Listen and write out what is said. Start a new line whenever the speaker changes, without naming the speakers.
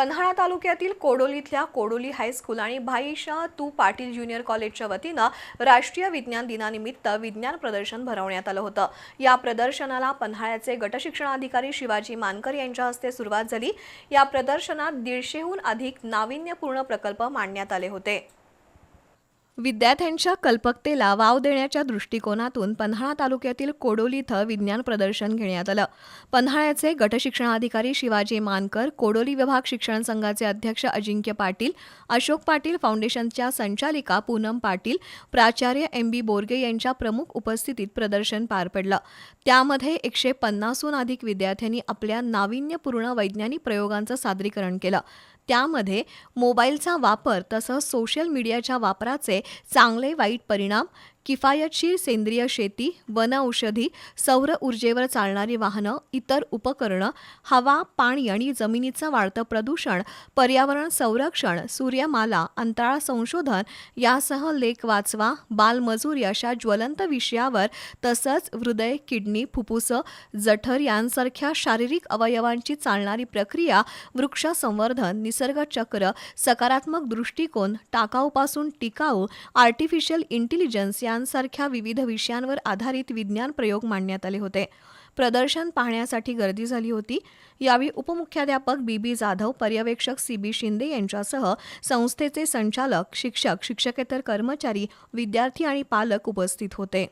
पन्हाळा तालुक्यातील कोडोलीतल्या कोडोली हायस्कूल आणि भाईशा तू पाटील ज्युनियर कॉलेजच्या वतीनं राष्ट्रीय विज्ञान दिनानिमित्त विज्ञान प्रदर्शन भरवण्यात आलं होतं. या प्रदर्शनाला पन्हाळ्याचे गटशिक्षणाधिकारी शिवाजी मानकर यांच्या हस्ते सुरुवात झाली. या प्रदर्शनात दीडशेहून अधिक नाविन्यपूर्ण प्रकल्प मांडण्यात आले होते. विद्यार्थ्यांच्या कल्पकतेला वाव देण्याच्या दृष्टिकोनातून पन्हाळा तालुक्यातील कोडोली इथं विज्ञान प्रदर्शन घेण्यात आलं. पन्हाळ्याचे गटशिक्षणाधिकारी शिवाजी मानकर कोडोली विभाग शिक्षण संघाचे अध्यक्ष अजिंक्य पाटील अशोक पाटील फाउंडेशनच्या संचालिका पूनम पाटील प्राचार्य एम बी बोरगे यांच्या प्रमुख उपस्थितीत प्रदर्शन पार पडलं. त्यामध्ये एकशे पन्नासहून अधिक विद्यार्थ्यांनी आपल्या नाविन्यपूर्ण वैज्ञानिक प्रयोगांचं सादरीकरण केलं. त्यामध्ये मोबाईलचा वापर तसंच सोशल मीडियाच्या वापराचे चांगले वाईट परिणाम किफायतशीर सेंद्रिय शेती वन औषधी सौर ऊर्जेवर चालणारी वाहनं इतर उपकरणं हवा पाणी आणि जमिनीचं वाढतं प्रदूषण पर्यावरण संरक्षण सूर्यमाला अंतराळ संशोधन यासह लेख वाचवा बालमजूर अशा ज्वलंत विषयावर तसंच हृदय किडनी फुफ्फुसं जठर यांसारख्या शारीरिक अवयवांची चालणारी प्रक्रिया वृक्ष संवर्धन निसर्गचक्र सकारात्मक दृष्टिकोन टाकाऊपासून टिकाऊ आर्टिफिशियल इंटेलिजन्स यांसारख्या विविध विषयांवर आधारित विज्ञान प्रयोग मांडण्यात आले होते. प्रदर्शन पाहण्यासाठी गर्दी झाली होती. यावेळी उपमुख्याध्यापक बी बी जाधव पर्यवेक्षक सी बी शिंदे यांच्यासह संस्थेचे संचालक शिक्षक शिक्षकेतर कर्मचारी विद्यार्थी आणि पालक उपस्थित होते.